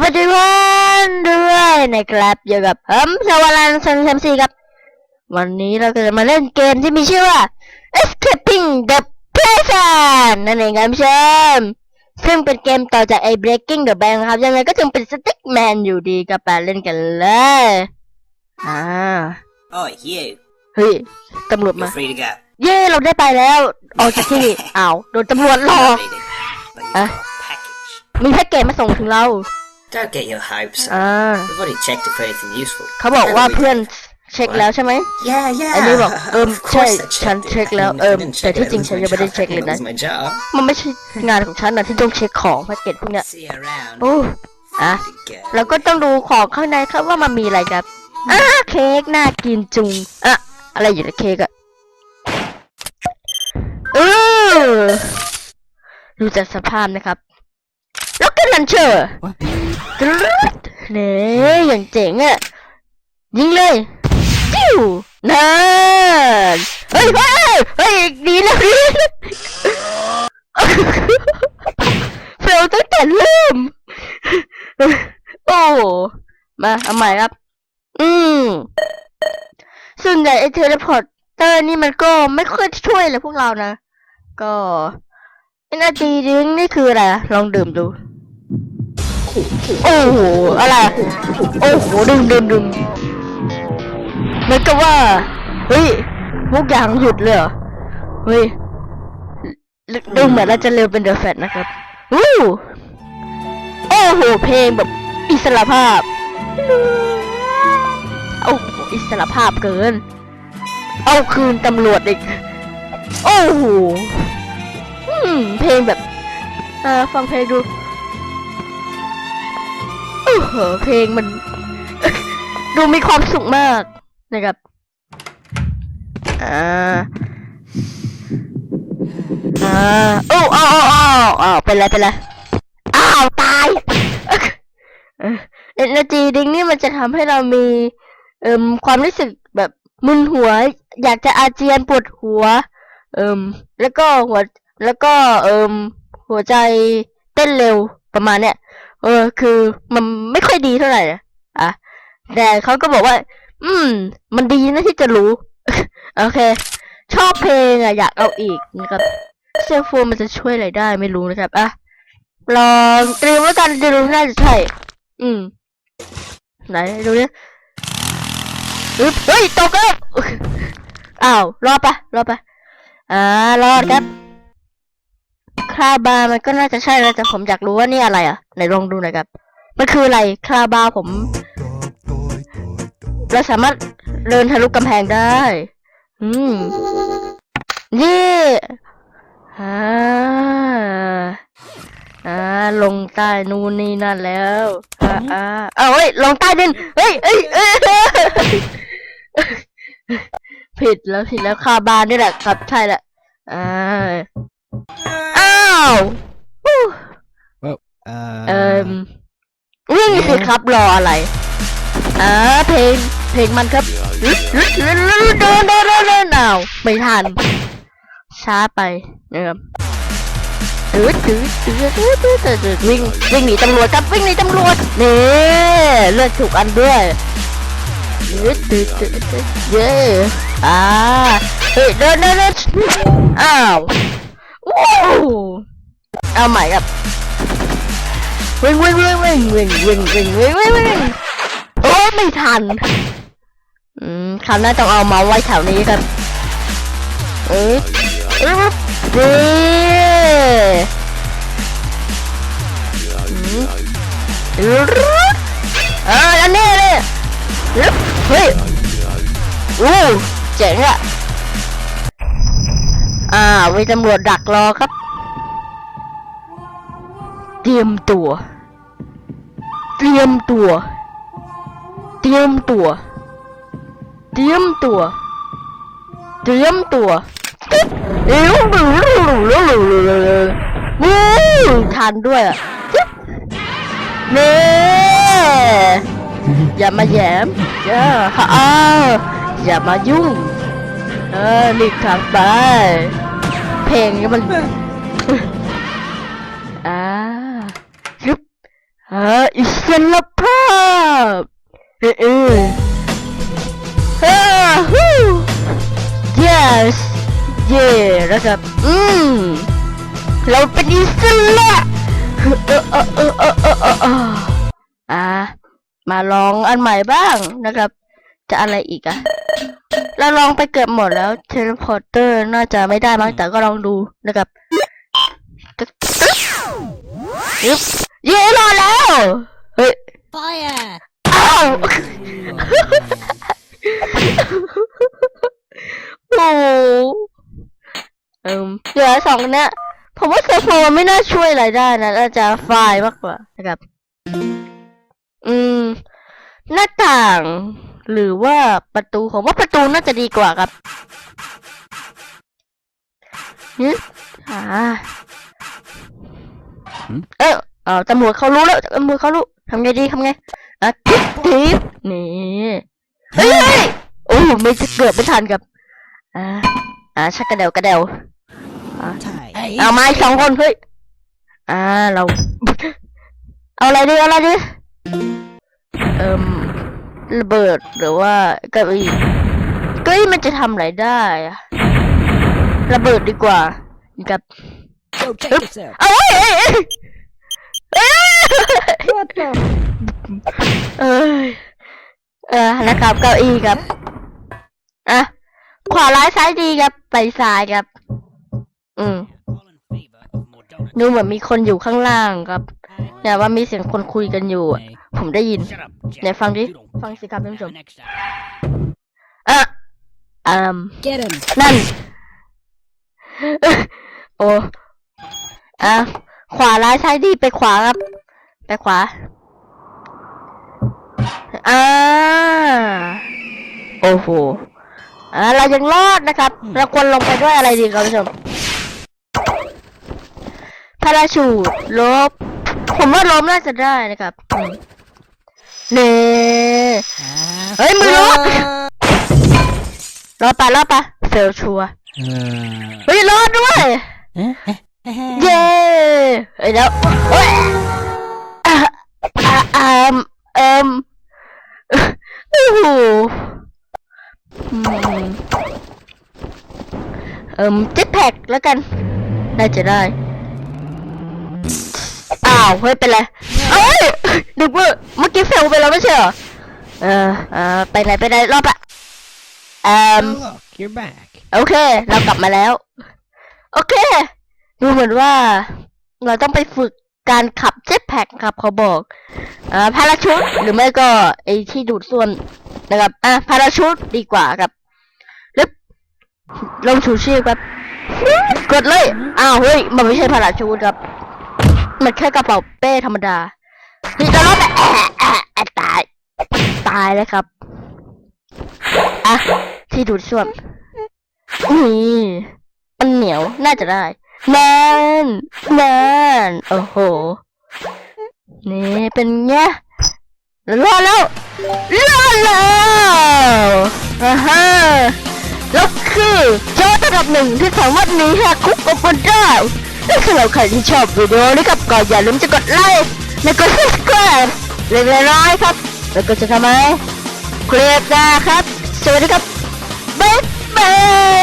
วัสดีเพื่อนด้วยนะครับอยู่กับผมสวรันสันแซมซีครับ วันนี้เราก็จะมาเล่นเกมที่มีชื่อว่า Escaping the Prison นั่นเองครับผู้ชมซึ่งเป็นเกมต่อจากไอ้ Breaking the Bank นะครับ ยังไงก็ถึงเป็น Stickman อยู่ดีก็ไปเล่นกันเลยอ่า Oi, you. เฮ้ยตำรวจมา You're free to go. เย้เราได้ไปแล้วออกจากที่นี่อ้าวโดนตำรวจหลอก Reading. But you've Uh. got a package. มีแพ็กเกจมาส่งถึงเรา Don't get your hopes up. อ่า We've already checked it for anything useful. เขาบอกว่า Haven't we? เพื่อนเช็คแล้วใช่ไหม Yeah, yeah. อันนี้บอกเอิม Of ใช่ course I ฉัน checked it. เช็คแล้ว I เอิม didn't แต่ check ที่ it. จริง It ฉัน was ยัง my ไม่ได้ job. เช็คเลย It นะ was my job. มันไม่ใช่งานของฉันนะที่ต้องเช็คของแพ็กเกจพวกเนี้ย See you around. โอ้อะ Free to go. เราก็ต้องดูของข้างในครับว่ามันมีอะไรครับอ่าเค้กน่ากินจุงอะอะไรอยู่ในเค้กอะเออดูจากสภาพนะครับแล้วก็นันเชอร์ตรึดเนี่ยอย่างเจ๋งอะยิงเลยจิ้วนั่นเฮ้ยเฮ้ยเฮ้ยดีนะดีนะเฟลตั้งแต่เริ่ม โอ้ มาเอาใหม่ครับ อืมส่วนใหญ่ไอเทเลพอร์เตอร์นี่มันก็ไม่ค่อยช่วยเลยพวกเรานะ ก็ไอนาทีดิ้งนี่คืออะไรอะลองดื่มดู โอ้โห อะไร โอ้โหดื่มดื่มดื่มเหมือนกับว่า เฮ้ยทุกอย่างหยุดเลยเหรอ เฮ้ย ดูเหมือนเราจะเร็วเป็นเดอะแฟตนะครับวู้โอ้โห เพลงแบบอิสระภาพ โอ้โห อิสระภาพเกิน เอาคืนตำรวจอีก โอ้โหเพลงแบบ เออฟังเพลงดู โอ้โหเพลงมัน ดูมีความสุขมากนะครับ อ่า อ่าโอ้อ้าวอ้าวอ้าวอ้าวเป็นไรเป็นไรอ้าวตายเอเนจีดิงนี่มันจะทำให้เรามี เอ่มความรู้สึกแบบมึนหัว อยากจะอาเจียนปวดหัว เอ่มแล้วก็หัวแล้วก็เอ่มหัวใจเต้นเร็วประมาณเนี้ย เออ คือมันไม่ค่อยดีเท่าไหร่อะอะแต่เขาก็บอกว่า อืม มันดีนะที่จะรู้ โอเค ชอบเพลงอะ อยากเอาอีกนะครับเซลโฟนมันจะช่วยอะไรได้ไม่รู้นะครับอะลองเตรียมไว้กันเดี๋ยวน่าจะใช่ อืม ไหนดูดิอึ๊บเฮ้ยตกแล้วอ้าวรอดปะรอดปะอ่ารอดครับ คราบามันก็น่าจะใช่แล้วแต่ผมอยากรู้ว่านี่อะไรอะไหนลองดูหน่อยครับ มันคืออะไรคราบาผม เราสามารถเดินทะลุกำแพงได้ อืมนี่อ่าอ่าลงใต้นู่นนี่นั่นแล้วอ่าอ่าเอาเฮ้ยลงใต้ดินเฮ้ยเฮ้ยเอ้ยผิดแล้วผิดแล้วคาบานนี่แหละครับใช่แหละอ่า อ้าวอู้ Uh, เอ่มวิ่งสิครับรออะไรอ่าเพลงเพลงมันครับเดินเดินเดินเดินเดินเดินอ้าวไม่ทัน ช้าไปนะครับตืดตืดตืดตืดตืดตืดตืดวิ่งวิ่งหนีตำรวจครับวิ่งหนีตำรวจนี่เลือดถูกอันด้วยตืดตืดตืดตืดเย้อ่าเฮ้ยเดินเดินเดินอ้าวว้าว เอาใหม่ครับวิ่งวิ่งวิ่งวิ่งวิ่งวิ่งวิ่งวิ่งวิ่งวิ่งโอ้ไม่ทัน อืมคราวหน้าต้องเอามาไว้แถวนี้ครับ เอ๊ะอึ๊บดีอืมอึ๊บเอออันนี้เลยเฮ้ยอู้เจ๋งอะ มีตำรวจดักรอครับ เตรียมตัว เตรียมตัว เตรียมตัว เตรียมตัว เตรียมตัวเอ้วหลูหลูหลูหลูหลูหลุวู้ทันด้วยอะเน่อย่ามาแย้มเออฮ่าอย่ามายุ่ง เออหลีกทางไป เพลงนี้มันอ่าชึบหาอิสรภาพเออเออฮ่าฮู้ yes เย่แล้วครับอืมเราเป็นอิสระเออเออเออเออเออเออเอออ่ามาลองอันใหม่บ้างนะครับ จะอะไรอีกอะ เราลองไปเกือบหมดแล้วเทเลพอร์เตอร์น่าจะไม่ได้มั้งแต่ก็ลองดูนะครับตึ๊กตึ๊กยึบเย้รอดแล้ว เฮ้ย Fire! อ้าวโอ้โหเอิมเหลือสองเนี้ยผมว่าเซฟโฟมันไม่น่าช่วยอะไรได้นะน่าจะไฟล์มากกว่านะครับ อืม หน้าต่าง หรือว่าประตูผมว่าประตูน่าจะดีกว่าครับฮึอ่าหืมเออเอาตำรวจเขารู้แล้วตำรวจเขารู้ทำไงดีทำไงอะทิปทิปนี่เฮ้ยเฮ้ยโอ้ไม่จะเกือบไม่ทันครับอ่าอ่าชักกระเดวกระเดว Hey, เอามาอีกสองคนเฮ้ยอ่าเรา เอาอะไรดีเอาอะไรดีเอ่ม ระเบิดหรือว่าเก้าอี้เก้าอี้มันจะทำอะไรได้อะระเบิดดีกว่ากับ go check yourself. เอาเอ้ยเอ้ยเอ้ยเอ้ย What the? เอ้ยเออนะครับเก้าอี้ครับอะขวาร้ายซ้ายดีครับ ไปซ้ายครับ อืมดูเหมือนมีคนอยู่ข้างล่างครับเนี่ยว่ามีเสียงคนคุยกันอยู่อะ ผมได้ยินไหนฟังดิ ฟังสิครับท่านผู้ชมอะอืม Get him. นั่น โอ้อะขวาร้ายซ้ายดีไปขวาครับ ไปขวา อ่า โอ้โห อ่า เรายังรอดนะครับ เราควรลงไปด้วยอะไรดีครับท่านผู้ชมพาราชูดลบ ผมว่าล้มน่าจะได้นะครับอืม เน่เฮ้ยมือรถรอดปะรอดปะเฟลชัวร์ Uh, เฮ้ยรอดด้วย เย้เฮ้ยแล้วเฮ้ยอะอะอ่มเอิมโอ้โหอืมเอิมเจ็ตแพ็กแล้วกันน่าจะได้อ้าวเฮ้ยเป็นไรเอ้ยนึกว่าเมื่อกี้เฟลไปแล้วไม่ใช่เหรอเออเออไปไหนไปไหนรอบอะเอ่ม oh, look, you're back. โอเค เรากลับมาแล้ว โอเค ดูเหมือนว่า เราต้องไปฝึกการขับเจ็ตแพ็กครับเขาบอกอ่าพาราชุดหรือไม่ก็ไอที่ดูดส่วนนะครับอะพาราชุดดีกว่าครับลึบลงชูชีพครับ กดเลย อ้าวเฮ้ย มันไม่ใช่พาราชุดครับ มันแค่กระเป๋าเป้ธรรมดานี่จะรอดแอะแอะแอะตาย ตายเลยครับ อะ ที่ดูดส่วนนี่มันเหนียว น่าจะได้แน่นแน่นโอ้โห นี่เป็นไงรอดแล้วรอดแล้วอ่าฮะแล้วคือโจทย์ระดับหนึ่งที่สามารถหนีแหกคุกออกมาได้ สำหรัใครที่ชอบวิดีโอนี้ครับก็อย่าลืมจะกดไลค์และกด subscribe เล็กๆน้อยๆครับ แล้วก็จะทำไห้เคลียร์กัครับ สวัสดีครับบ๊ายบาย